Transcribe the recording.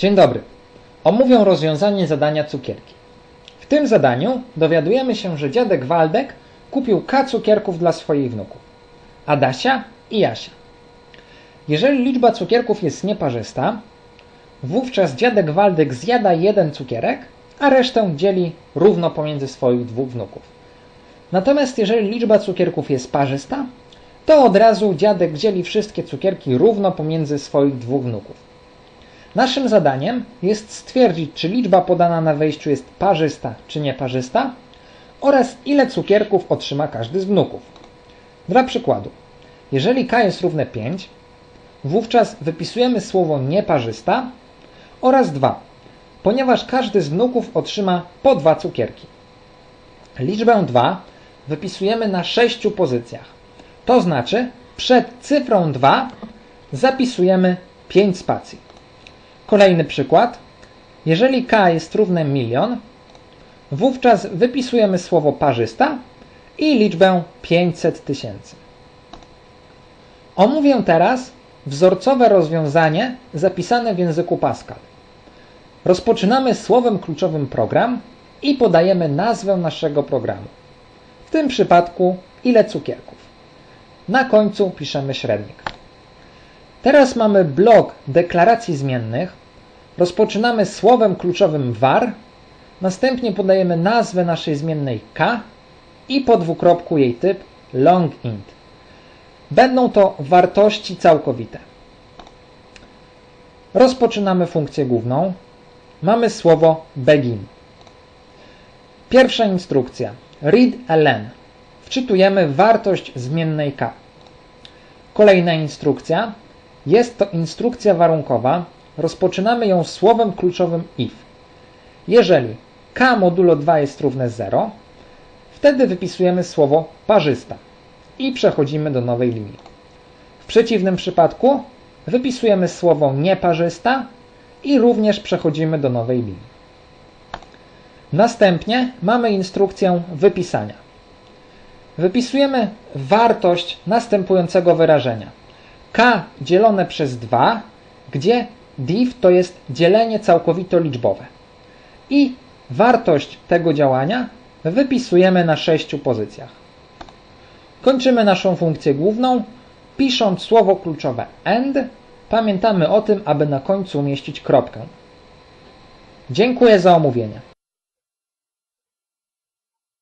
Dzień dobry. Omówię rozwiązanie zadania cukierki. W tym zadaniu dowiadujemy się, że dziadek Waldek kupił K cukierków dla swoich wnuków. Adasia i Jasia. Jeżeli liczba cukierków jest nieparzysta, wówczas dziadek Waldek zjada jeden cukierek, a resztę dzieli równo pomiędzy swoich dwóch wnuków. Natomiast jeżeli liczba cukierków jest parzysta, to od razu dziadek dzieli wszystkie cukierki równo pomiędzy swoich dwóch wnuków. Naszym zadaniem jest stwierdzić, czy liczba podana na wejściu jest parzysta czy nieparzysta oraz ile cukierków otrzyma każdy z wnuków. Dla przykładu, jeżeli k jest równe 5, wówczas wypisujemy słowo nieparzysta oraz 2, ponieważ każdy z wnuków otrzyma po dwa cukierki. Liczbę 2 wypisujemy na sześciu pozycjach. To znaczy przed cyfrą 2 zapisujemy 5 spacji. Kolejny przykład. Jeżeli k jest równe milion, wówczas wypisujemy słowo parzysta i liczbę 500 tysięcy. Omówię teraz wzorcowe rozwiązanie zapisane w języku Pascal. Rozpoczynamy słowem kluczowym program i podajemy nazwę naszego programu. W tym przypadku ile cukierków. Na końcu piszemy średnik. Teraz mamy blok deklaracji zmiennych. Rozpoczynamy słowem kluczowym var, następnie podajemy nazwę naszej zmiennej k i po dwukropku jej typ longInt. Będą to wartości całkowite. Rozpoczynamy funkcję główną. Mamy słowo begin. Pierwsza instrukcja. Read ln. Wczytujemy wartość zmiennej k. Kolejna instrukcja. Jest to instrukcja warunkowa. Rozpoczynamy ją słowem kluczowym if. Jeżeli k modulo 2 jest równe 0, wtedy wypisujemy słowo parzysta i przechodzimy do nowej linii. W przeciwnym przypadku wypisujemy słowo nieparzysta i również przechodzimy do nowej linii. Następnie mamy instrukcję wypisania. Wypisujemy wartość następującego wyrażenia. K dzielone przez 2, gdzie div to jest dzielenie całkowito liczbowe. I wartość tego działania wypisujemy na sześciu pozycjach. Kończymy naszą funkcję główną, pisząc słowo kluczowe AND. Pamiętamy o tym, aby na końcu umieścić kropkę. Dziękuję za omówienie.